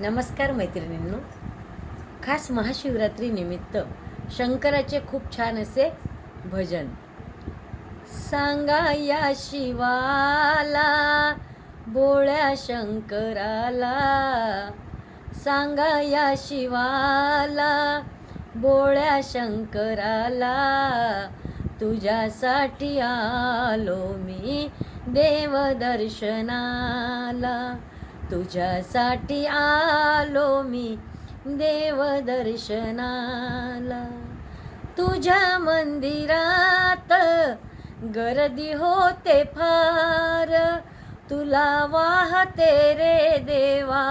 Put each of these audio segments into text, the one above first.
नमस्कार मैत्रिणींनो. खास महाशिवरात्री निमित्त शंकराचे खूप छान असे भजन. सांगा या शिवाला बोळ्या शंकराला. सांगा या शिवाला बोळ्या शंकराला. तुझ्यासाठी आलो मी देवदर्शनाला. तुझ्यासाठी आलो मी देवदर्शनाला तुझ्या मंदिरात गर्दी होते फार. तुला वाहते रे देवा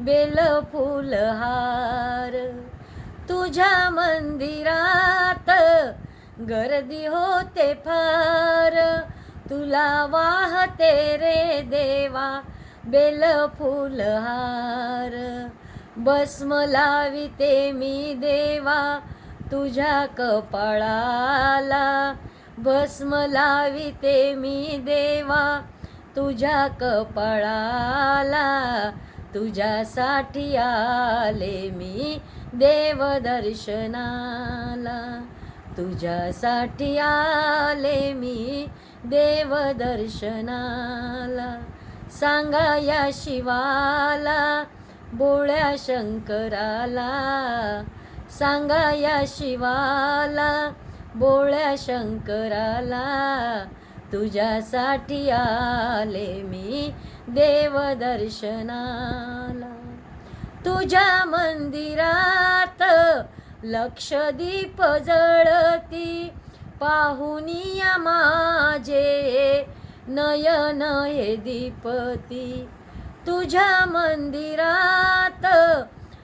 बेल फुलहार तुझ्या मंदिरात गर्दी होते फार. तुला वाहते रे देवा बेल फुलहार. भस्म लाविते मी देवा तुझ्या कपाळाला. भस्म लाविते मी देवा तुझ्या कपाळाला. तुझ्यासाठी आले मी देवदर्शनाला तुझ्यासाठी आले मी देवदर्शनाला सांगा या शिवाला बोळ्या शंकराला. सांगा या शिवाला बोळ्या शंकराला. तुझ्यासाठी आले मी देवदर्शनाला. तुझ्या मंदिरात लक्षदीप जळती पाहुनिया माझे नयन हे दीपती तुझ्या मंदिरात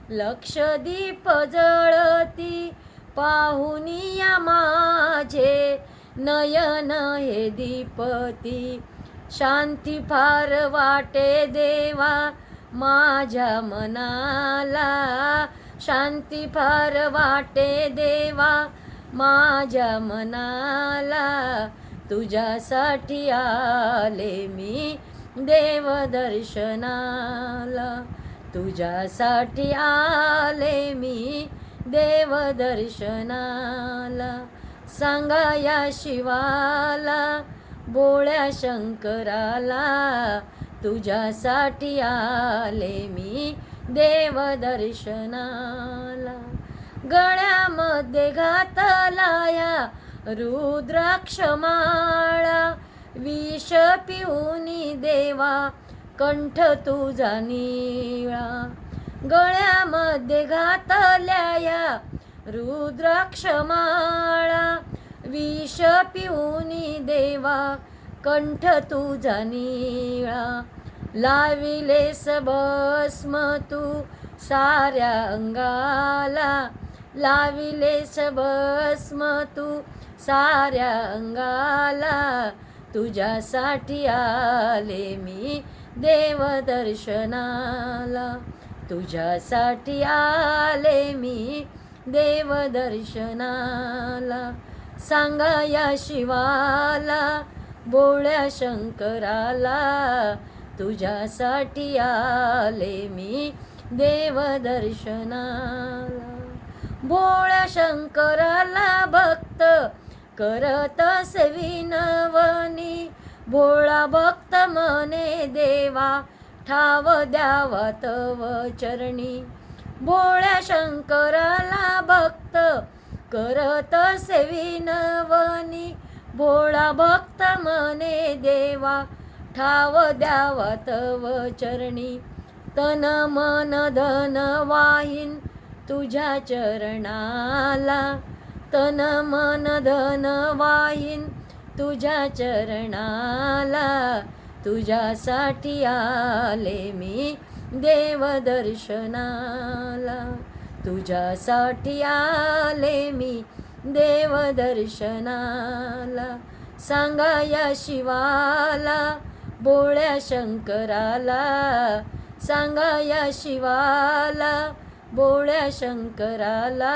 लक्षदीप जळती पाहुनिया माझे नयन हे दीपती. शांती फार वाटे देवा माझ्या मनाला. शांती फार वाटे देवा माझ्या मनाला. तुझ्यासाठी आले मी देवदर्शनाला. तुझ्यासाठी आले मी देवदर्शनाला. सांगा या शिवाला बोळ्या शंकराला तुझ्यासाठी आले मी देवदर्शनाला. गळ्यामध्ये घातलाया रुद्राक्ष माळा विष पिऊनी देवा कंठ तुझा निळा. गळ्यामध्ये घातल्या रुद्राक्ष माळा विष पिऊनी देवा कंठ तुझा निळा. लाविलेस भस्म तू साऱ्या अंगाला लाविलेस भस्म तू साऱ्या अंगाला तुझ्यासाठी आले मी देवदर्शनाला. तुझ्यासाठी आले मी देवदर्शनाला. सांगा या शिवाला बोळ्या शंकराला तुझ्यासाठी आले मी देवदर्शनाला. बोळ्या शंकराला भक्त करत विनवनी भोळा भक्त मने देवा ठाव द्यावा तव चरणी. भोळ्या शंकराला भक्त करत विनवनी भोळा भक्त मने देवा ठाव द्यावा तव चरणी. तन मन धन वाहीन तुझ्या चरणाला. तन मन धन वाईन तुझ्या चरणाला तुझ्यासाठी आले मी देवदर्शनाला तुझ्यासाठी आले मी देवदर्शनाला सांगा या शिवाला बोळ्या शंकराला. सांगा या शिवाला बोळ्या शंकराला.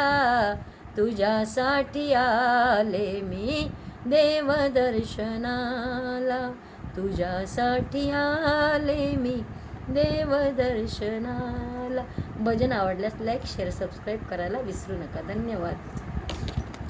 तुझ्यासाठी आले मी देवदर्शनाला. तुझ्यासाठी आले मी देव दर्शनाला भजन आवडल्यास लाईक शेअर सबस्क्राईब करायला विसरू नका. धन्यवाद.